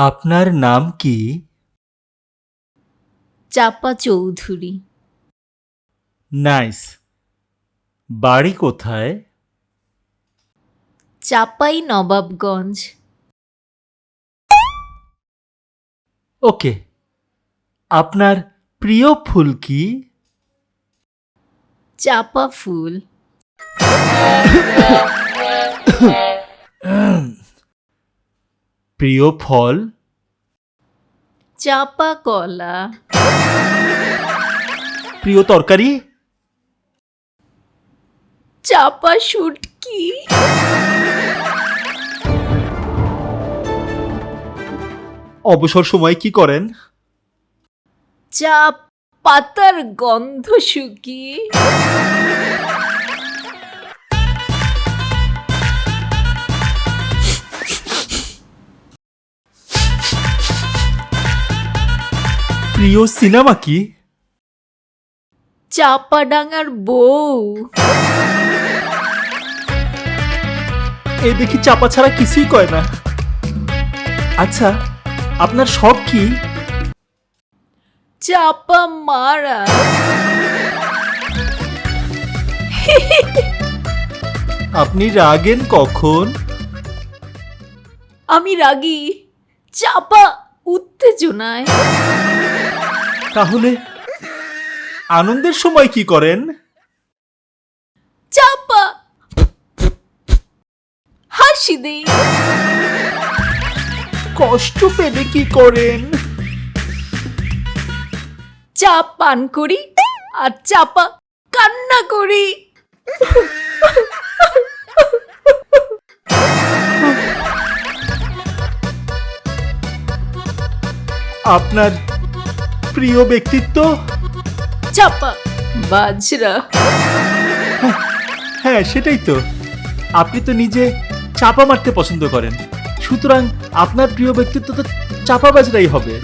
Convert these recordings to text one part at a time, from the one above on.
আপনার নাম কি? চাপা চৌধুরী। নাইস। বাড়ি কোথায়? চাপাই নবাবগঞ্জ। ওকে। আপনার প্রিয় ফুল কি? চাপা ফুল। প্রিয় ফল? চাপা কলা। প্রিয় তরকারি? চাপা শুটকি। অবসর সময় কি করেন? চা পাতার গন্ধ শুকিয়ে। প্রিয় সিনেমা কি? চাপা ডাঙার বউ। এ দেখি চাপা ছাড়া কিছুই কয় না। আচ্ছা আপনার শখ কি? চাপা মারা। আপনি রাগেন কখন? আমি রাগি। চাপা উত্তেজনায়। তাহলে আনন্দের সময় কি করেন? চাপা। হাসি দেই। কষ্ট পেলে কি করেন? চা পান করি আর চাপা কান্না করি। আপনার প্রিয় ব্যক্তিত্ব? চাপা বাজরা। হ্যাঁ সেটাই তো। আপনি তো নিজে চাপা মারতে পছন্দ করেন। সুতরাং আপনার প্রিয় ব্যক্তিত্ব তো চাপাবাজরাই হবে।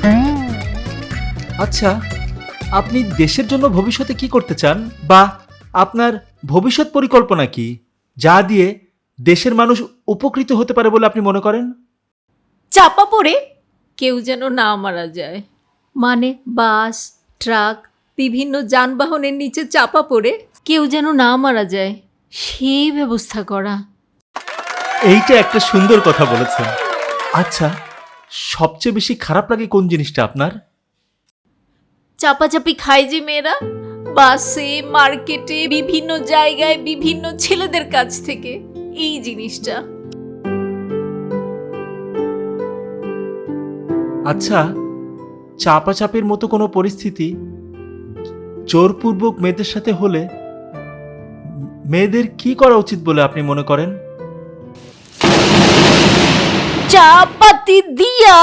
আচ্ছা আপনি দেশের জন্য ভবিষ্যতে কি করতে চান? বা আপনার ভবিষ্যৎ পরিকল্পনা কি যা দিয়ে দেশের মানুষ উপকৃত হতে পারে বলে আপনি মনে করেন? চাপা পড়ে কেউ যেন না মারা যায়। মানে বাস ট্রাক বিভিন্ন যানবাহনের নিচে চাপা পড়ে কেউ যেন না মারা যায় সেই ব্যবস্থা করা। এইটা একটা সুন্দর কথা বলেছেন। আচ্ছা সবচেয়ে বেশি খারাপ লাগে কোন জিনিসটা আপনার? চাপাচাপি খায় যে মেয়েরা বাসে মার্কেটে বিভিন্ন জায়গায় বিভিন্ন ছেলেদের কাছ থেকে। এই জিনিসটা। আচ্ছা চাপাচাপের মতো কোনো পরিস্থিতি জোরপূর্বক মেয়েদের সাথে হলে মেয়েদের কি করা উচিত বলে আপনি মনে করেন? চাপাতি দিয়া।